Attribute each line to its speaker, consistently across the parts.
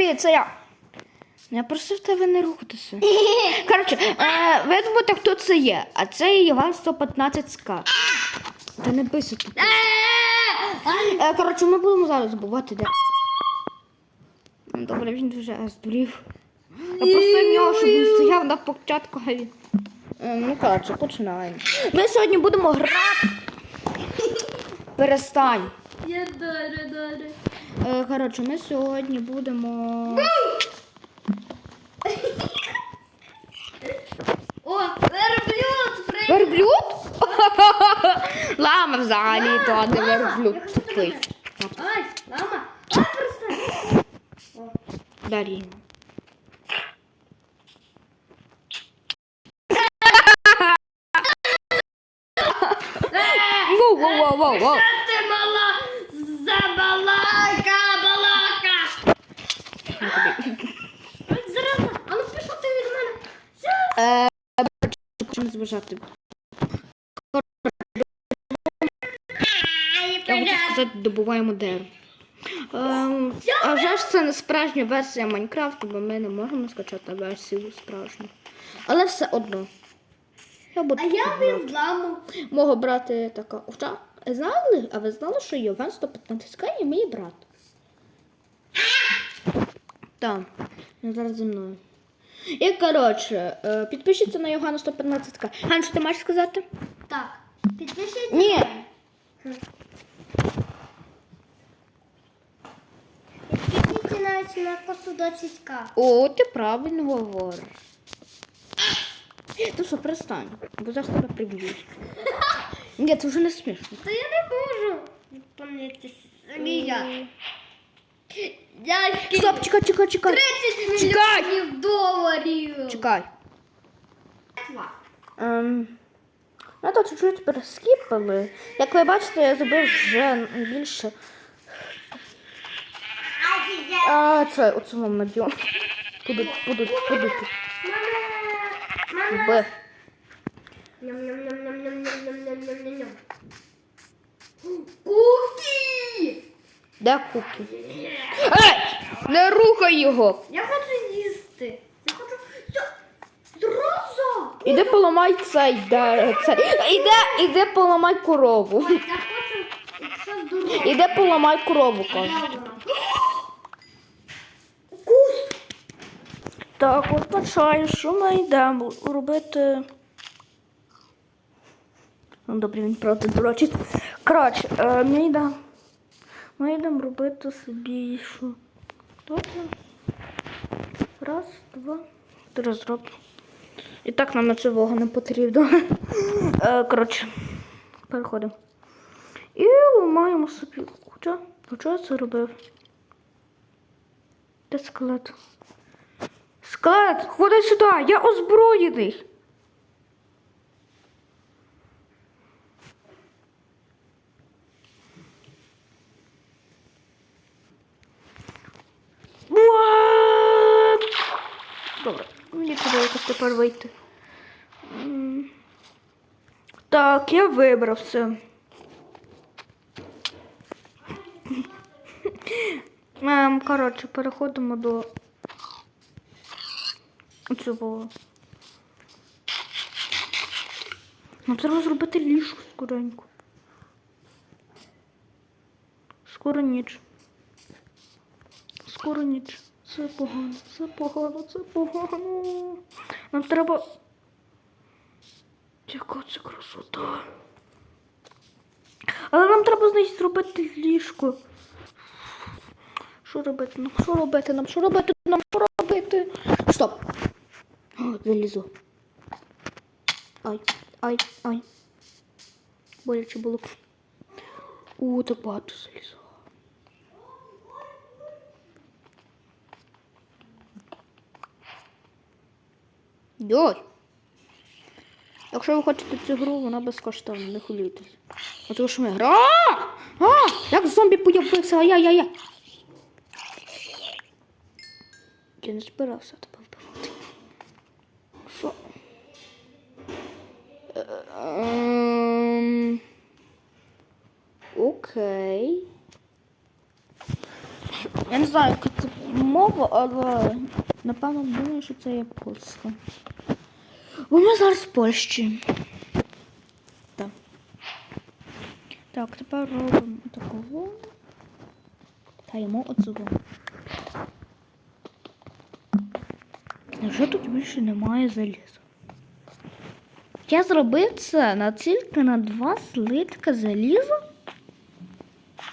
Speaker 1: привіт, це я. Я просив тебе не рухатися. Коротше, е, ви думаєте, хто це є? А це Іван 115 ска. Та не бийся тут. Е, коротше, ми будемо зараз забувати, де. Ну, Добре, він вже здурів. Я просив нього, щоб він стояв на початку. а він- Е, Ну, коротше, починаємо. Ми сьогодні будемо грати. Перестань.
Speaker 2: Я добре, добре.
Speaker 1: Е, Коротше, ми сьогодні будемо.
Speaker 2: О, верблюд! При...
Speaker 1: Верблюд? Лама взагалі, то а не верблюд тупий.
Speaker 2: Ай, мама! Ай, просто!
Speaker 1: Дарі. Воу, воу, воу, воу, воу.
Speaker 2: Що ти мала забалака, балака? Ой, Зараза, а ну пішов ти від мене. Все.
Speaker 1: Почнемо зважати. Я хочу сказати, добуваємо дерево. Ем, а вже ж це не справжня версія Майнкрафту, бо ми не можемо скачати версію справжню. Але все одно. Я буду
Speaker 2: А я
Speaker 1: спробувати.
Speaker 2: від ламу.
Speaker 1: Мого брати така овча. Знали? А ви знали, що Йовен 115 к є мій брат? Так, він зараз зі мною. І коротше, е, підпишіться на Йогана 115 к Ган, що ти маєш сказати?
Speaker 2: Так, підпишіться.
Speaker 1: Ні.
Speaker 2: Підпишіться навіть на косту 20к.
Speaker 1: О, ти правильно говориш. Ти що, перестань, бо зараз тебе приб'ють. Ні, це вже не смішно.
Speaker 2: Та я не можу відповнити Лія. Дядьки,
Speaker 1: Стоп, чекай, чекай, чекай.
Speaker 2: 30
Speaker 1: Чекай.
Speaker 2: мільйонів доларів.
Speaker 1: Чекай. Ем, ну, ми тут чуть-чуть перескіпили. Як ви бачите, я зробив вже більше. А, це оцю вам наб'ю. Будуть, будуть, будуть.
Speaker 2: Мама,
Speaker 1: мама.
Speaker 2: Б. Ням-ням-ням.
Speaker 1: Де куки? Ей! Не рухай його!
Speaker 2: Я хочу їсти. Я хочу... Зразу!
Speaker 1: Іди поламай цей, де, цей. Іде, іди поламай корову.
Speaker 2: Я хочу...
Speaker 1: Іди поламай корову, кажу.
Speaker 2: Кус!
Speaker 1: Так, от почаю, що ми йдемо робити. Ну, добре, він правда дурачить. Коротше, е, ми йдемо. Ми йдемо робити собі що. Тут. Раз, два, три зроблю. І так нам цього не потрібно. Е, коротше, переходимо. І ламаємо собі. Хоча, хоча я це робив? Де скелет? Скелет, ходи сюди, я озброєний. Добре, мені треба якось тепер вийти. Так, я вибрав все. Ем, коротше, переходимо до цього. Нам треба зробити ліжко скоренько. Скоро ніч. Скоро ніч. Це погано, це погано, це погано. Нам треба. Яка це красота. Але нам треба знайти зробити ліжко. Що робити нам? Що робити нам? Що робити нам? Що робити? Стоп. О, залізо. Ай, ай, ай. Боляче було. О, так багато залізо. Йой. Якщо ви хочете цю гру, вона безкоштовна, не хвилюйтесь. А тому що ми гра. А! Як зомбі появився, ай-яй-яй. Я не збирався тебе вбивати. Що? Ем, Окей. Я не знаю, мова, але напевно думаю, що це є польська. Бо ми зараз в Польщі. Так. Так, тепер робимо такого. Та йому оцього. Невже тут більше немає заліза? Я зробив це на тільки на два слитка заліза?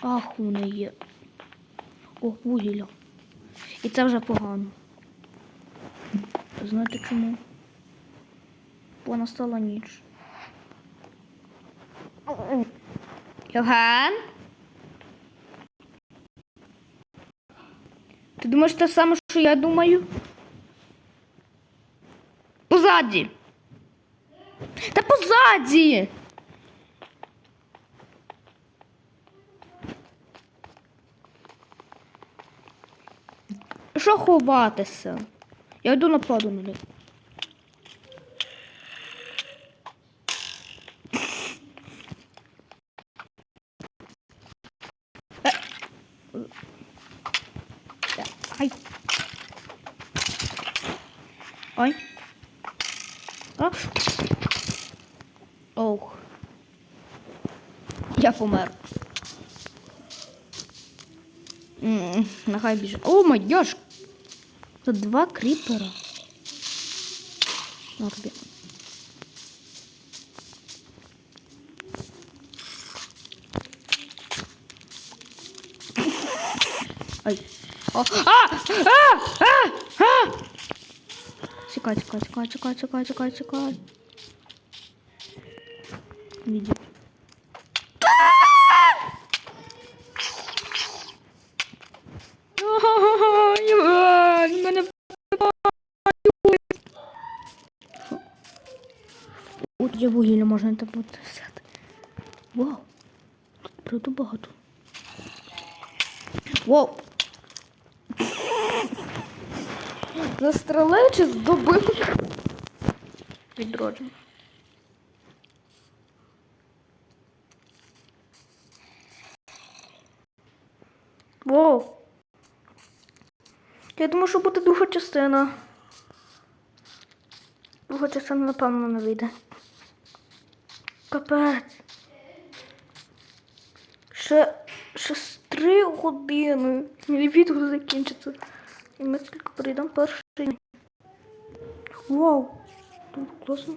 Speaker 1: Ах, вони є. О, вугілля. І це вже погано. Знаєте чому? Бо настала ніч. Євген? Ти думаєш те саме, що я думаю? Позаді. Та позаді. Що ховатися? Я йду на них. Е. Е, Ай. Ой. А? Ох. Я помер. Нехай біже. О, гаш! Тут два кріпера. На тобі. Ай. О, а! А! А! А! Чекай, чекай, чекай, чекай, чекай, чекай, чекай. Відіть. От є вугілля, можна там буде взяти. Вау. Тут правда багато. Вау. Застрелив чи здобив? Відродження. Воу. Я думаю, що буде друга частина. Друга частина, напевно, не вийде. Капець. Ще, ще з три години. Відео закінчиться. І ми тільки прийдемо перший день. Вау. Тут класно.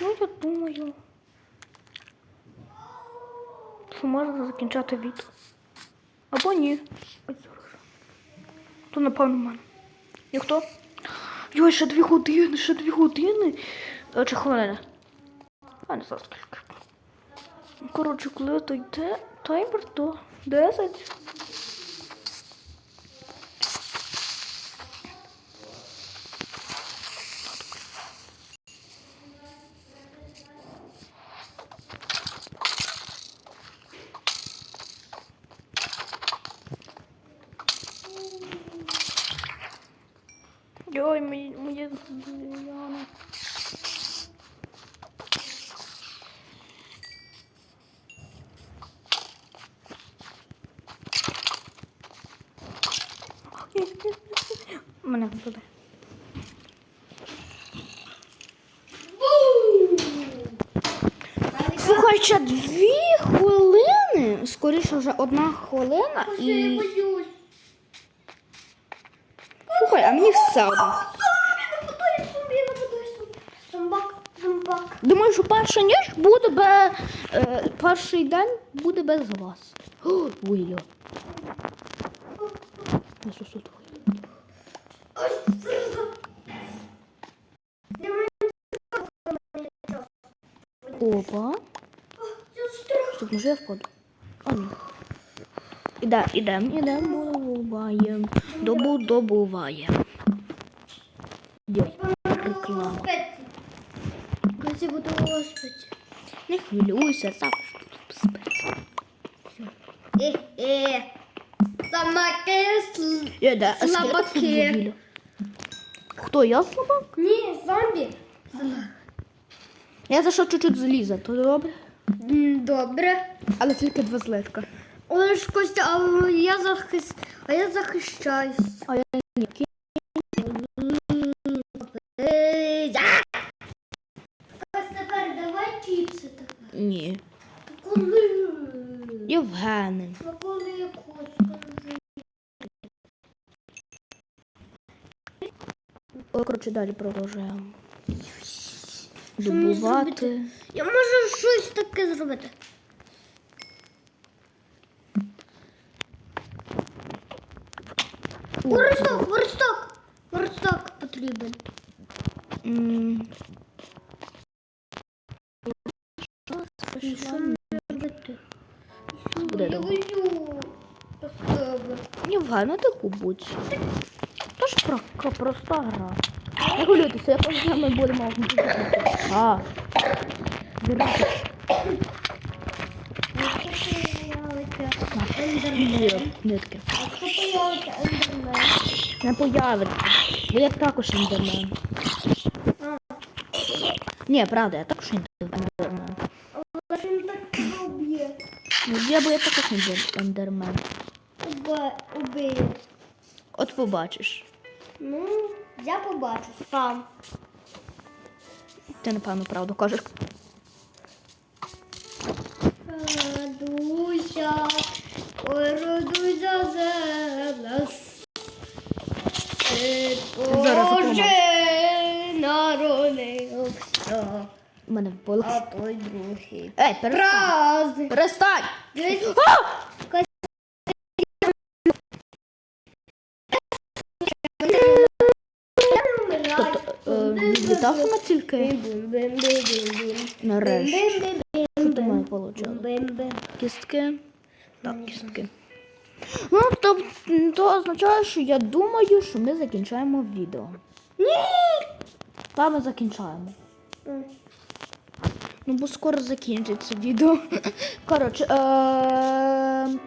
Speaker 1: Ну, я думаю. Що можна закінчати відео. Або ні. То напевно в мене. І? Йой, ще дві години, ще дві години. Е, Чи хвилини? А не знаю скільки. Коротше, коли то йде таймер, то 10. Йой, мої, моє Яна. Мене вбили. Ще дві хвилини. Скоріше вже одна хвилина
Speaker 2: Боже, я
Speaker 1: і.
Speaker 2: боюсь.
Speaker 1: Слухай, а мені все одно.
Speaker 2: Зомбак, зомбак.
Speaker 1: Думаю, що перша ніч буде без. Е, перший день буде без вас. О, Вилю. Твою.
Speaker 2: Ось це. Для мене час.
Speaker 1: Опа. Може я впаду? А ні. Іде, ідем, ідем, добуваєм. Добу добуваєм. Реклама.
Speaker 2: Коли буду господи.
Speaker 1: Не хвилюйся, в безпеці.
Speaker 2: Е-е. Самаки. Слабаки.
Speaker 1: Хто, я слабак?
Speaker 2: Ні, зомбі.
Speaker 1: Я зайшов чуть-чуть заліза, то добре.
Speaker 2: Добре.
Speaker 1: Але тільки два злитка.
Speaker 2: Ой, ж Костя, а я захист... а я захищаюсь.
Speaker 1: А я ні.
Speaker 2: А! Тепер давай чіпси тепер.
Speaker 1: Ні.
Speaker 2: Коли?
Speaker 1: Євгене.
Speaker 2: Коли я хочу.
Speaker 1: Коротше, далі продовжуємо. Добувати.
Speaker 2: Я можу щось таке зробити. Воросток, воросток. Воросток потрібен.
Speaker 1: М,
Speaker 2: І що мені робити?
Speaker 1: Буде
Speaker 2: Я себе.
Speaker 1: Євген, ти будь. То ж про, про- проста гра. Не хвилюйтеся, я просто ми будемо. А. Нитки. Не появиться. Бо я також індермен. Ні, правда, я також індермен.
Speaker 2: Але ж він так уб'є.
Speaker 1: Я бо я також індер- ендермен.
Speaker 2: Убе- Убиє.
Speaker 1: От побачиш.
Speaker 2: Ну, я побачу сам.
Speaker 1: Ти напевно правду кажеш.
Speaker 2: Радуйся, ой, радуйся, земля.
Speaker 1: Зараз
Speaker 2: Боже народився,
Speaker 1: У мене вбило.
Speaker 2: а той другий.
Speaker 1: Ей, перестань. Перестань!
Speaker 2: Дивись!
Speaker 1: Тобто, е, віддав на тільки нарешті. Що ти мене получила? Кістки. Так, кістки. Ну, то, то означає, що я думаю, що ми закінчаємо відео.
Speaker 2: Ні!
Speaker 1: Та ми закінчаємо. Ну, бо скоро закінчиться відео. Коротше, е?